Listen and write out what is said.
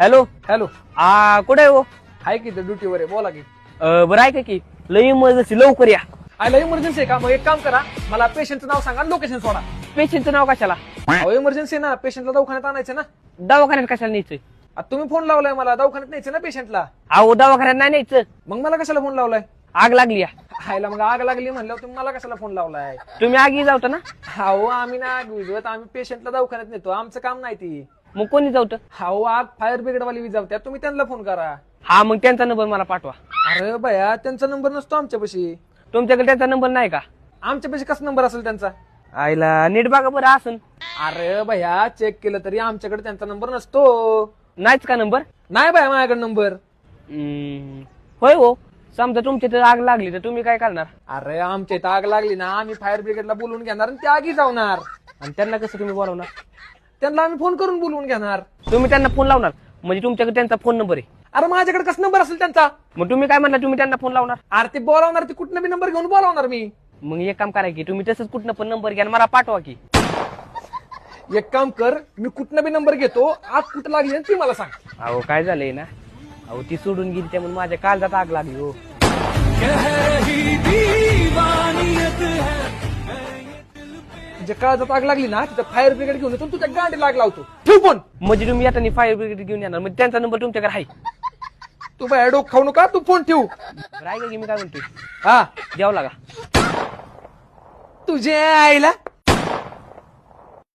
Hello hello. आ कुठे आहे हो? आहे की ड्युटीवर आहे. बोला की. अ, बरं आहे का. लई इमर्जन्सी लवकर या. आयला इमर्जन्सी आहे का? मग एक काम करा. मला पेशंटचं नाव सांगा लोकेशन सोडा. पेशंटचं नाव कशाला? अहो इमर्जन्सी ना. पेशंटला दवाखान्यात आणायचं ना. दवाखान्यात कशाला न्यायचंय? आता तुम्ही फोन लावलाय मला. दवाखान्यात न्यायचं ना पेशंटला अहो दवाखान्यात नाही न्यायचं. मग मला कशाला फोन लावलाय? आग लागली या. आयला मग आग लागली म्हणल्यावर तुम्ही मला कशाला फोन लावलाय? तुम्ही आगी जावता ना? अहो आम्ही ना आग विजवत आम्ही पेशंटला दवाखान्यात नेतो. आमचं काम नाही ती. मग कोणी जावत अहो आग फायर ब्रिगेड वाली विजावत्या तुम्ही त्यांना फोन करा. हा मग त्यांचा नंबर मला पाठवा. अरे बया त्यांचा नंबर नसतो आमच्यापाशी. तुमच्याकडे त्यांचा नंबर नाही का? आमच्यापाशी कसा नंबर असेल त्यांचा? आईला नीट बघा बरं असून. अरे भया चेक केलं तरी आमच्याकडे त्यांचा नंबर नसतो. नाहीच का नंबर? नाही बाया माझ्याकडे नंबर. होय हो. समजा तुमच्या तर आग लागली तर तुम्ही काय करणार? अरे आमच्या इथं आग लागली ना आम्ही फायर ब्रिगेडला बोलवून घेणार आणि त्या आगी जावणार. आणि त्यांना कसं तुम्ही बोलवणार? त्यांना आम्ही फोन करून बोलवून घेणार. तुम्ही त्यांना फोन लावणार. म्हणजे तुमच्याकडे त्यांचा फोन नंबर आहे. अरे माझ्याकडे कसा नंबर असेल त्यांचा? मग तुम्ही काय म्हणला तुम्ही त्यांना फोन लावणार. अरे ते बोलावणार ते कुठनं बी नंबर घेऊन बोलावणार मी. मग एक काम करा की तुम्ही तसंच कुठनं पण नंबर घ्या आणि मला पाठवा की. एक काम कर मी कुठनं बी नंबर घेतो आग कुठं लागली आणि ती मला सांग. अहो काय झालंय ना? अहो ती सोडून गेली त्यामुळे माझ्या काळजात आग लागली हो. जे काळजात आग लागली ना तिथं फायर ब्रिगेड घेऊन येतो आणि तुझ्या गाडी लाग लावतो. ठेव फोन. म्हणजे तुम्ही येताना फायर ब्रिगेड घेऊन येणार. म्हणजे त्यांचा नंबर तुमच्याकडे आहे. तू बाय डोक खाऊ नका तू फोन ठेवू. बरं आहे का मी काय म्हणतोय? हा. द्यावं लागा. तुझ्या आईला